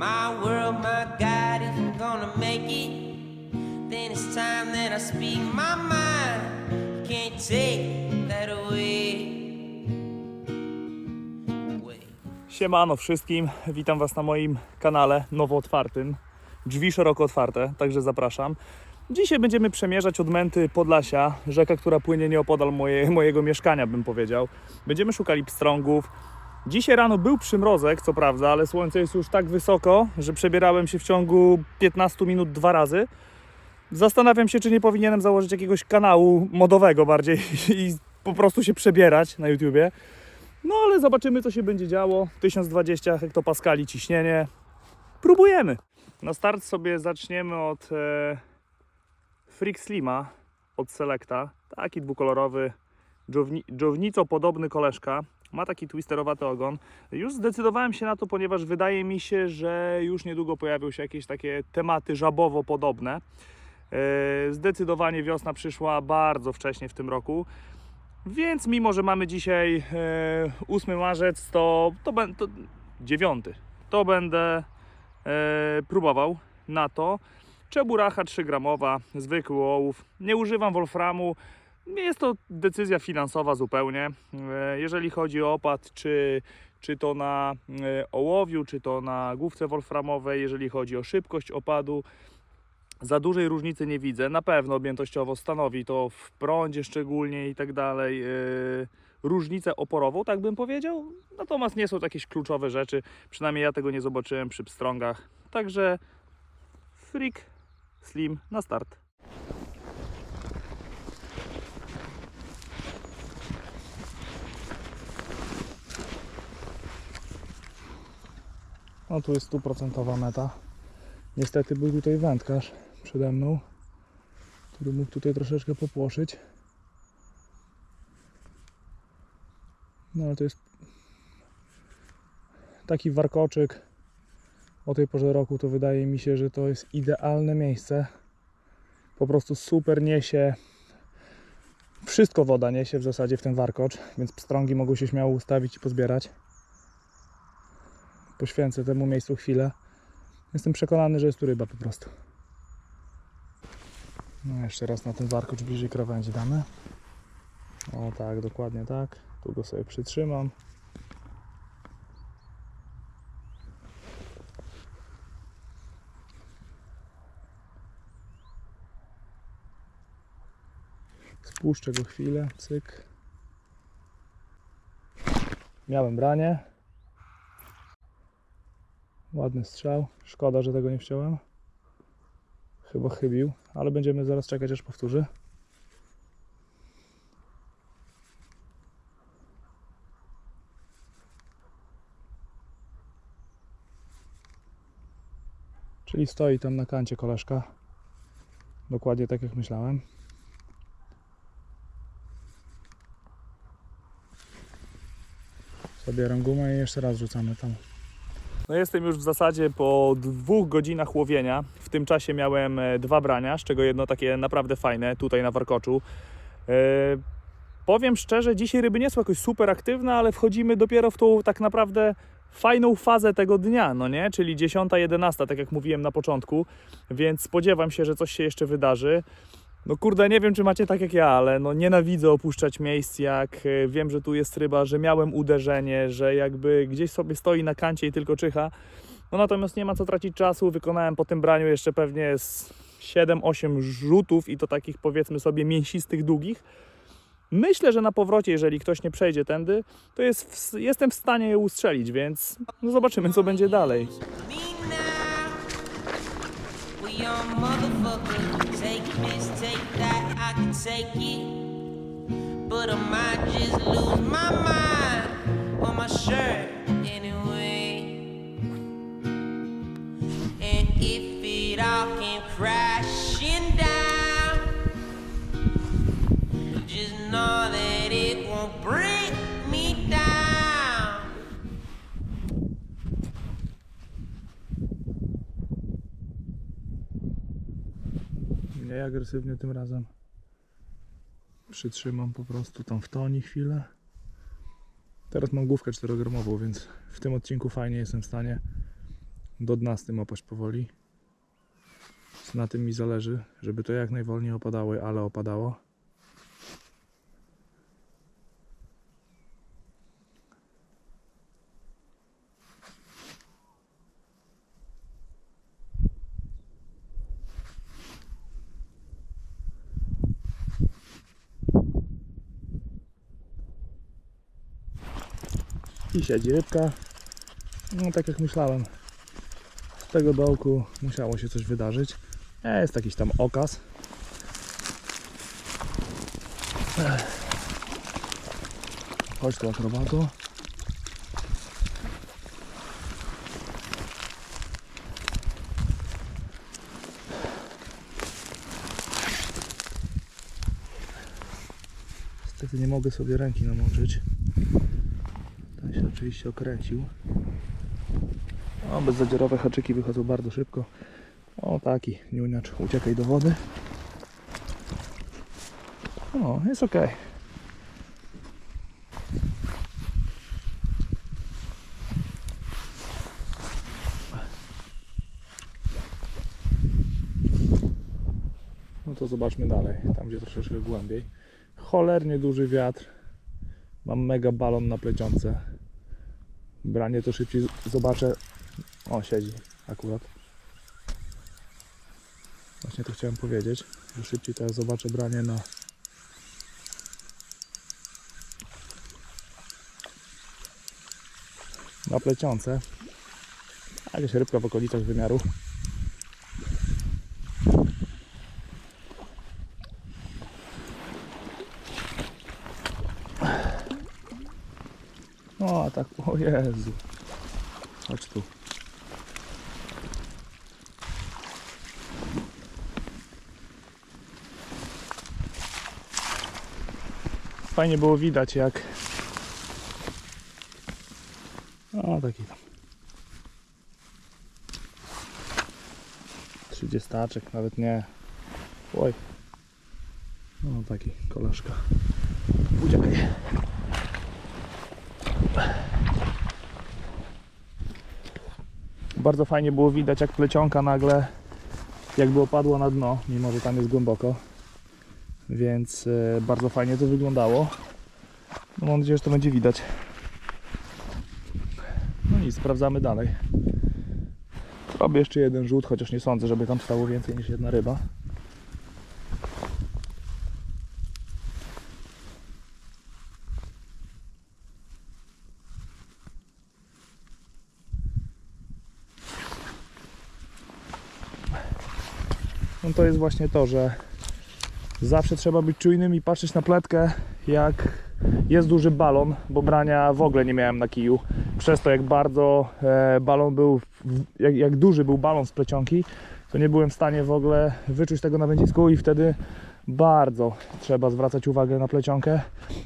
My world, my God, if I'm gonna make it, then it's time that I speak my mind. Can't take that away. Siemano wszystkim, witam Was na moim kanale nowo otwartym. Drzwi szeroko otwarte, także zapraszam. Dzisiaj będziemy przemierzać odmęty Podlasia, rzeka, która płynie nieopodal moje, mojego mieszkania, bym powiedział. Będziemy szukali pstrągów. Dzisiaj rano był przymrozek, co prawda, ale słońce jest już tak wysoko, że przebierałem się w ciągu 15 minut dwa razy. Zastanawiam się, czy nie powinienem założyć jakiegoś kanału modowego bardziej i po prostu się przebierać na YouTubie. No ale zobaczymy, co się będzie działo. 1020 hektopaskali ciśnienie. Próbujemy. Na start sobie zaczniemy od e, Freak Slima, od Selecta. Taki dwukolorowy, dżowni, dżownico podobny koleżka. Ma taki twisterowaty ogon. Już zdecydowałem się na to, ponieważ wydaje mi się, że już niedługo pojawią się jakieś takie tematy żabowo podobne. E, Zdecydowanie wiosna przyszła bardzo wcześnie w tym roku. Więc mimo, że mamy dzisiaj e, 8 marzec, to, to, to 9, to będę e, próbował na to. Czeburacha 3 gramowa, zwykły ołów. Nie używam wolframu. Jest to decyzja finansowa zupełnie. E, jeżeli chodzi o opad, czy, czy to na e, ołowiu, czy to na główce wolframowej, jeżeli chodzi o szybkość opadu, za dużej różnicy nie widzę. Na pewno objętościowo stanowi to w prądzie szczególnie i tak dalej yy, różnicę oporową, tak bym powiedział. Natomiast nie są to jakieś kluczowe rzeczy. Przynajmniej ja tego nie zobaczyłem przy pstrągach. Także freak slim na start. No tu jest stuprocentowa meta. Niestety był tutaj wędkarz przede mną, który mógł tutaj troszeczkę popłoszyć. No ale to jest taki warkoczyk o tej porze roku, to wydaje mi się, że to jest idealne miejsce. Po prostu super niesie. Wszystko woda niesie w zasadzie w ten warkocz, więc pstrągi mogą się śmiało ustawić i pozbierać. Poświęcę temu miejscu chwilę. Jestem przekonany, że jest tu ryba po prostu. No jeszcze raz na ten warkocz bliżej krawędzi damy. O tak, dokładnie tak. Tu go sobie przytrzymam. Spuszczę go chwilę, cyk. Miałem branie. Ładny strzał. Szkoda, że tego nie wciąłem. Chyba chybił, ale będziemy zaraz czekać aż powtórzy. Czyli stoi tam na kancie koleżka. Dokładnie tak jak myślałem. Zabieram gumę i jeszcze raz rzucamy tam. No jestem już w zasadzie po dwóch godzinach łowienia. W tym czasie miałem e, dwa brania, z czego jedno takie naprawdę fajne, tutaj na warkoczu. E, powiem szczerze, dzisiaj ryby nie są jakoś super aktywne, ale wchodzimy dopiero w tą tak naprawdę fajną fazę tego dnia, no nie? Czyli 10, 11, tak jak mówiłem na początku, więc spodziewam się, że coś się jeszcze wydarzy. No kurde, nie wiem czy macie tak jak ja, ale no nienawidzę opuszczać miejsc, jak e, wiem, że tu jest ryba, że miałem uderzenie, że jakby gdzieś sobie stoi na kancie i tylko czyha. No natomiast nie ma co tracić czasu, wykonałem po tym braniu jeszcze pewnie z 7-8 rzutów i to takich powiedzmy sobie mięsistych, długich. Myślę, że na powrocie, jeżeli ktoś nie przejdzie tędy, to jest w, jestem w stanie je ustrzelić, więc no zobaczymy co będzie dalej. I can take it. But I might just lose my mind on my shirt anyway. And if it all came crashing down, just know that it won't bring me down. Mniej agresywnie tym razem. Przytrzymam po prostu tam w toni chwilę. Teraz mam główkę 4-gramową, więc w tym odcinku fajnie jestem w stanie do dna z tym opaść powoli. Na tym mi zależy, żeby to jak najwolniej opadało, ale opadało. I siedzi rybka. No tak jak myślałem. Z tego dołku musiało się coś wydarzyć. E, Jest jakiś tam okaz. Chodź tu akrobato. Niestety nie mogę sobie ręki namoczyć. Się oczywiście okręcił. O, bezzadziorowe haczyki wychodzą bardzo szybko. O, taki niuniacz, uciekaj do wody. O, jest ok. No to zobaczmy dalej, tam gdzie troszeczkę głębiej. Cholernie duży wiatr. Mam mega balon na plecionce. Branie to szybciej zobaczę. O, siedzi akurat. Właśnie to chciałem powiedzieć, że szybciej teraz zobaczę branie na na plecionce. A jakaś rybka w okolicach wymiaru. O, a tak, o Jezu. Chodź tu. Fajnie było widać jak... O, taki tam. Trzydziestaczek, nawet nie. Oj. No taki koleżka. Uciekaj. Bardzo fajnie było widać jak plecionka nagle jakby opadła na dno, mimo że tam jest głęboko. Więc e, bardzo fajnie to wyglądało. No mam nadzieję, że to będzie widać. No i sprawdzamy dalej. Robię jeszcze jeden rzut, chociaż nie sądzę, żeby tam stało więcej niż jedna ryba. No to jest właśnie to, że zawsze trzeba być czujnym i patrzeć na pletkę, jak jest duży balon, bo brania w ogóle nie miałem na kiju. Przez to, jak bardzo e, balon był, jak, jak duży był balon z plecionki, to nie byłem w stanie w ogóle wyczuć tego na wędzisku i wtedy bardzo trzeba zwracać uwagę na plecionkę.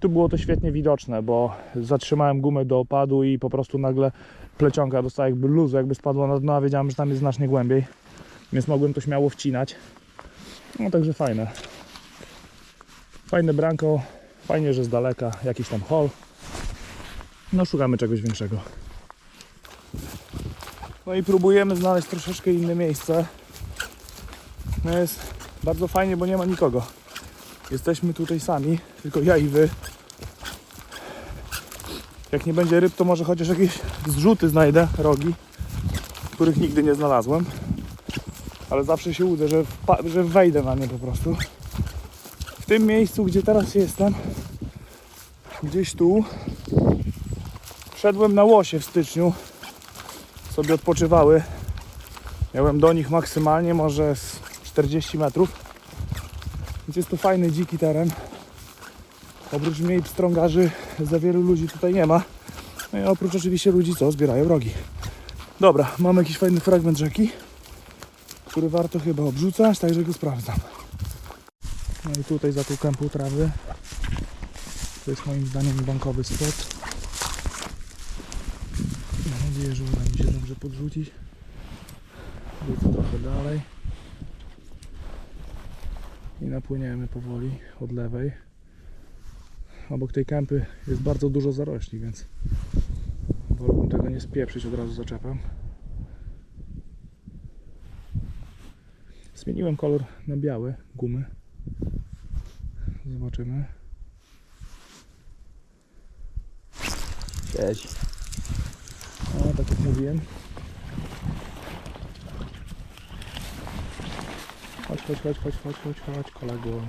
Tu było to świetnie widoczne, bo zatrzymałem gumę do opadu i po prostu nagle plecionka dostała jakby luzu, jakby spadła na dno, a wiedziałem, że tam jest znacznie głębiej, więc mogłem to śmiało wcinać. No także fajne. Fajne branko, fajnie, że z daleka jakiś tam hol. No szukamy czegoś większego. No i próbujemy znaleźć troszeczkę inne miejsce. No jest bardzo fajnie, bo nie ma nikogo. Jesteśmy tutaj sami, tylko ja i wy. Jak nie będzie ryb, to może chociaż jakieś zrzuty znajdę, rogi, których nigdy nie znalazłem. Ale zawsze się łudzę, że, że wejdę na nie po prostu w tym miejscu, gdzie teraz jestem, gdzieś tu, wszedłem na łosie w styczniu, sobie odpoczywały. Miałem do nich maksymalnie może z 40 metrów, więc jest to fajny, dziki teren. Oprócz mnie pstrągarzy za wielu ludzi tutaj nie ma. No i oprócz oczywiście ludzi, co zbierają rogi. Dobra, mam jakiś fajny fragment rzeki, który warto chyba obrzucać, także go sprawdzam. No i tutaj za tą kępą trawy to jest moim zdaniem bankowy spot. Mam nadzieję, że uda mi się dobrze podrzucić. Wrócę trochę dalej. I napłyniemy powoli od lewej. Obok tej kępy jest bardzo dużo zarośli, więc wolałbym tego nie spieprzyć od razu zaczepem. Zmieniłem kolor na biały gumy. Zobaczymy. Siedzi. O, tak jak mówiłem. Chodź, chodź, chodź, chodź, chodź, chodź, chodź, kolego.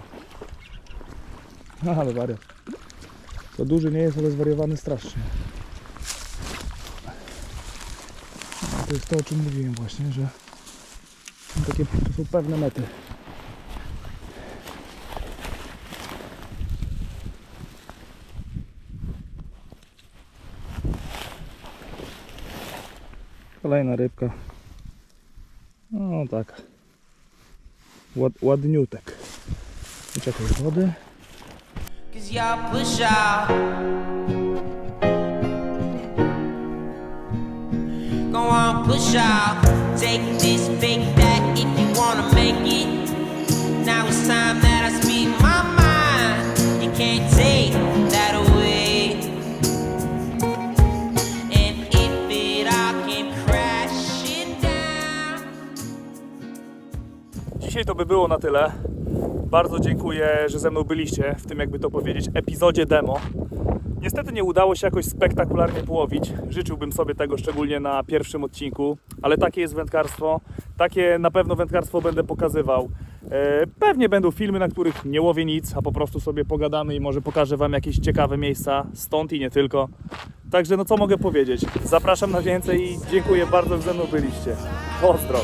Ale wariat. To duży nie jest, ale zwariowany strasznie. No, to jest to, o czym mówiłem właśnie, że takie są pewne mety. Kolejna rybka. No tak. Ład, ładniutek. Czekaj, wody. Cause Go on, push out. Take this, if you wanna make it. Now it's time that I speak my mind. You can't take that away. And if it all came crashing down. Dzisiaj to by było na tyle. Bardzo dziękuję, że ze mną byliście w tym, jakby to powiedzieć, epizodzie demo. Niestety nie udało się jakoś spektakularnie połowić. Życzyłbym sobie tego szczególnie na pierwszym odcinku, ale takie jest wędkarstwo. Takie na pewno wędkarstwo będę pokazywał. E, Pewnie będą filmy, na których nie łowię nic, a po prostu sobie pogadamy i może pokażę Wam jakieś ciekawe miejsca stąd i nie tylko. Także no co mogę powiedzieć? Zapraszam na więcej i dziękuję bardzo, że ze mną byliście. Pozdro!